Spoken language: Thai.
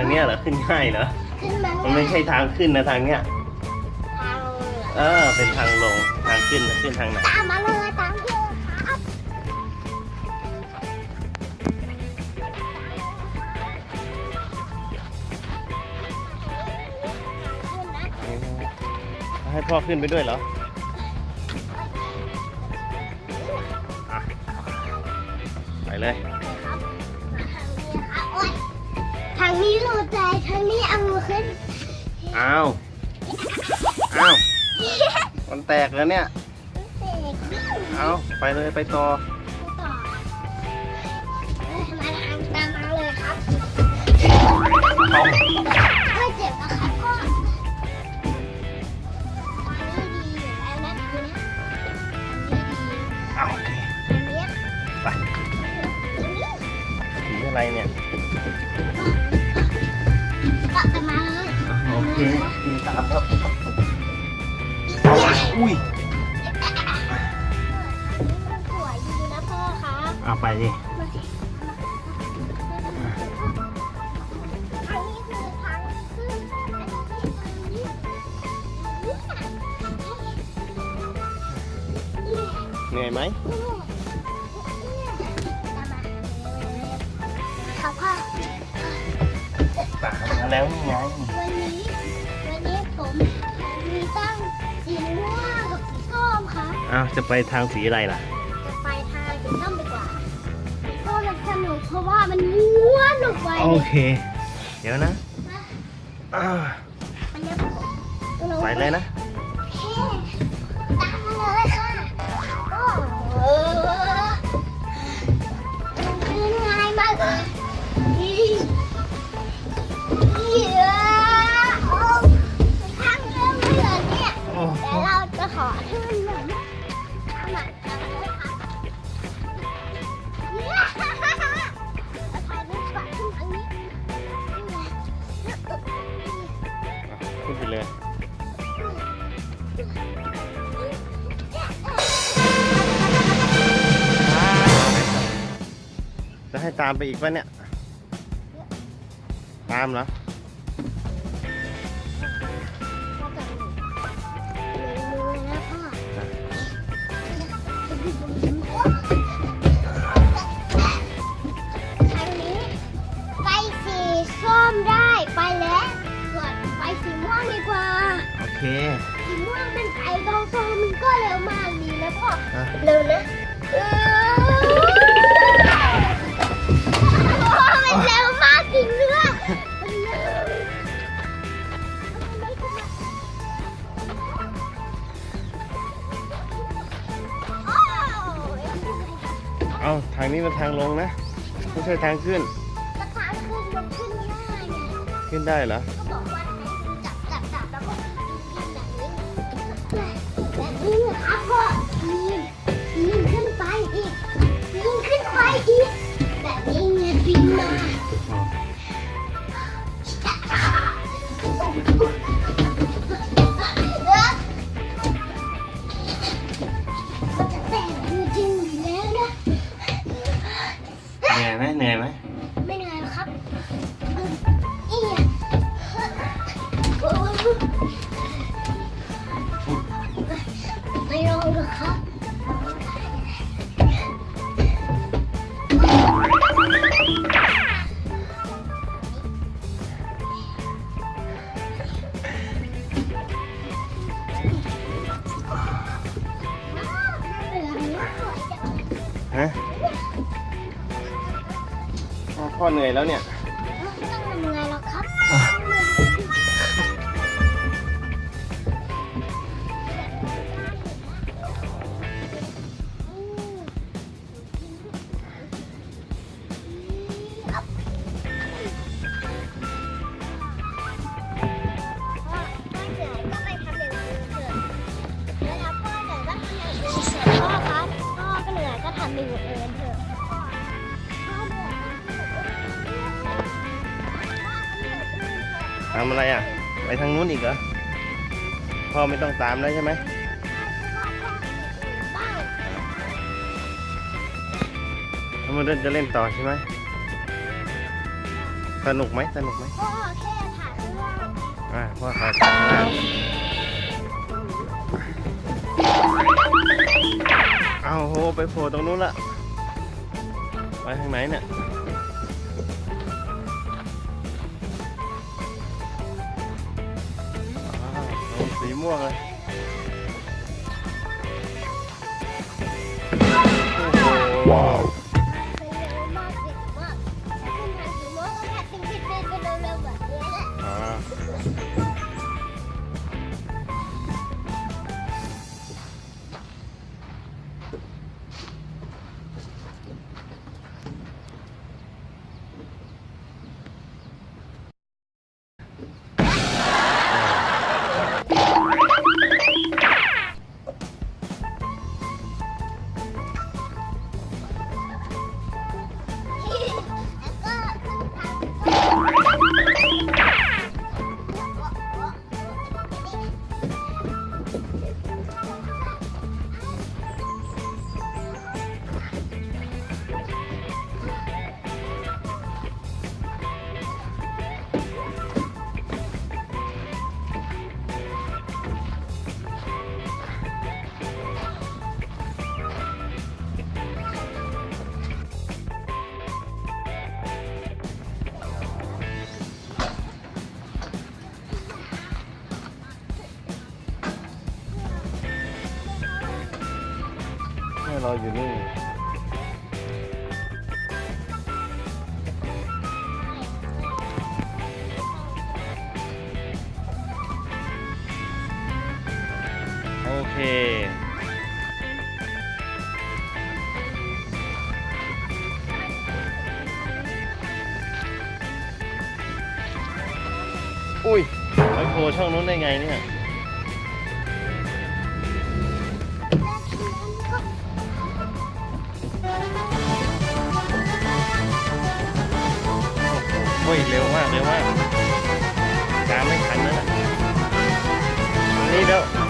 ทางเนี้ยเหรอขึ้นง่ายเหรอขึ้นมามันไม่ใช่ทางขึ้นนะทางเนี้ยทางลงเลยเออเป็นทางลงทางขึ้นน่ะขึ้นทางไหนตามมาเลยตามพี่ครับให้พ่อขึ้นไปด้วยเหรออะไปเลยทางนี้โรใจทางนี้เอามือขึ้นอ้าวอ้าวมันแตกแล้วเนี่ยเสกเอาไปเลยไปต่อต่อมาทางตามมาเลยครับเอาไม่เจ็บนะครับพ่อทางนี้ดีอยู่แล้วนะคือนะเอาโอเคทางนี้ไปทางนี้ สีอะไรเนี่ย ก็ตามมาเลยโอเคกินตามครับอุ้ยสวยดีนะพ่อครับเอาไปดิอันนี้คือทางขึ้นอันนี้คือทางนี้เนี่ยเหนื่อยไหม แล้วนี่ไงวันนี้ วันนี้ผมมีตั้งสีม่วงกับสีส้มครับอ้าวจะไปทางสีอะไรล่ะ จะไปทางสีส้มดีกว่าก็มันสนุกเพราะว่ามันม้วนลงไปโอเค เดี๋ยวนะอ่ามันจะลงไปเลยนะโอเคตามมาเลยค่ะโอ้ เลย จะให้ตามไปอีกปะเนี่ย ตามเหรอ ก่ตองโซมันก็เร็วมากดีนะพ่อ อะเร็วนะเออมันเร็วมากจริงด้วยมันเร็วโอ้ยเอาทางนี้มันทางลงนะ ไม่ใช่ทางขึ้น กระทางขึ้นมันขึ้นง่ายไงขึ้นได้เหรอเขาบอกว่า แบบนี้นะครับพ่อยิงยิงขึ้นไปอีกยิงขึ้นไปอีกแบบนี้ไงบินมาจะแตกจริงๆอยู่แล้วนะ เหนื่อยไหมเหนื่อยไหม ไม่ลองหรอครับฮะพ่อพ่อเหนื่อยแล้วเนี่ย ทำอะไรอะ ไปทางนู้นอีกเหรอ พ่อไม่ต้องตามแล้วใช่ไหมแล้วมันจะเล่นต่อใช่ไหม สนุกไหมสนุกไหมพ่อแค่ถ่ายข้างล่างอ่าพ่อข้างล่างเอาโห ไปโผล่ตรงนู้นละ ไปทางไหนเนี่ย 过来 ราอยู่นี่ โอเค อุ้ยไปโผล่ช่องนู้นได้ไงเนี่ย ฮ้ยเร็วมากเร็วมากตามไม่ทันนะนี่เด้อ